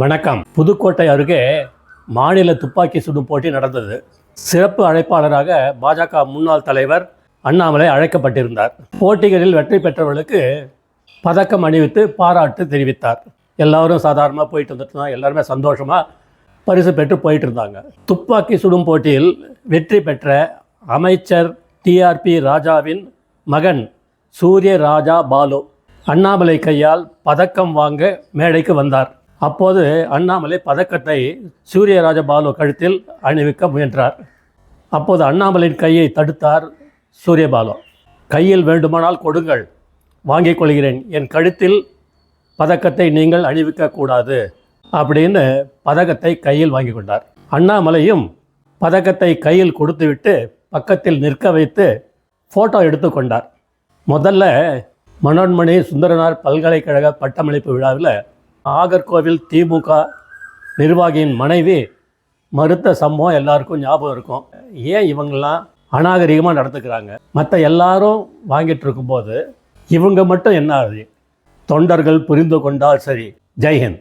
வணக்கம். புதுக்கோட்டை அருகே மாநில துப்பாக்கி சுடும் போட்டி நடந்தது. சிறப்பு அழைப்பாளராக பாஜக முன்னாள் தலைவர் அண்ணாமலை அழைக்கப்பட்டிருந்தார். போட்டிகளில் வெற்றி பெற்றவர்களுக்கு பதக்கம் அணிவித்து பாராட்டு தெரிவித்தார். எல்லாரும் சாதாரணமாக போயிட்டு வந்துட்டு தான் எல்லாருமே சந்தோஷமாக பரிசு பெற்று போயிட்டு இருந்தாங்க. துப்பாக்கி சுடும் போட்டியில் வெற்றி பெற்ற அமைச்சர் டிஆர்பி ராஜாவின் மகன் சூரிய ராஜா பாலு அண்ணாமலை கையால் பதக்கம் வாங்க மேடைக்கு வந்தார். அப்போது அண்ணாமலை பதக்கத்தை சூரியராஜ பாலு கழுத்தில் அணிவிக்க முயன்றார். அப்போது அண்ணாமலையின் கையை தடுத்தார் சூரியபாலு கையில் வேண்டுமானால் கொடுங்கள் வாங்கிக் கொள்கிறேன். என் கழுத்தில் பதக்கத்தை நீங்கள் அணிவிக்கக்கூடாது அப்படின்னு பதக்கத்தை கையில் வாங்கி கொண்டார். அண்ணாமலையும் பதக்கத்தை கையில் கொடுத்துவிட்டு பக்கத்தில் நிற்க வைத்து ஃபோட்டோ எடுத்துக்கொண்டார் முதல்ல மனோன்மணி சுந்தரனார் பல்கலைக்கழக பட்டமளிப்பு விழாவில் நாகர்கோவில் திமுக நிர்வாகியின் மனைவி மறுத்த சம்பவம் எல்லாருக்கும் ஞாபகம் இருக்கும். ஏன் இவங்கெல்லாம் அநாகரிகமாக நடத்துக்கிறாங்க மற்ற எல்லாரும் வாங்கிட்டு இருக்கும்போது இவங்க மட்டும் என்ன ஆகுது? தொண்டர்கள் புரிந்து கொண்டால் சரி. ஜெய்ஹிந்த்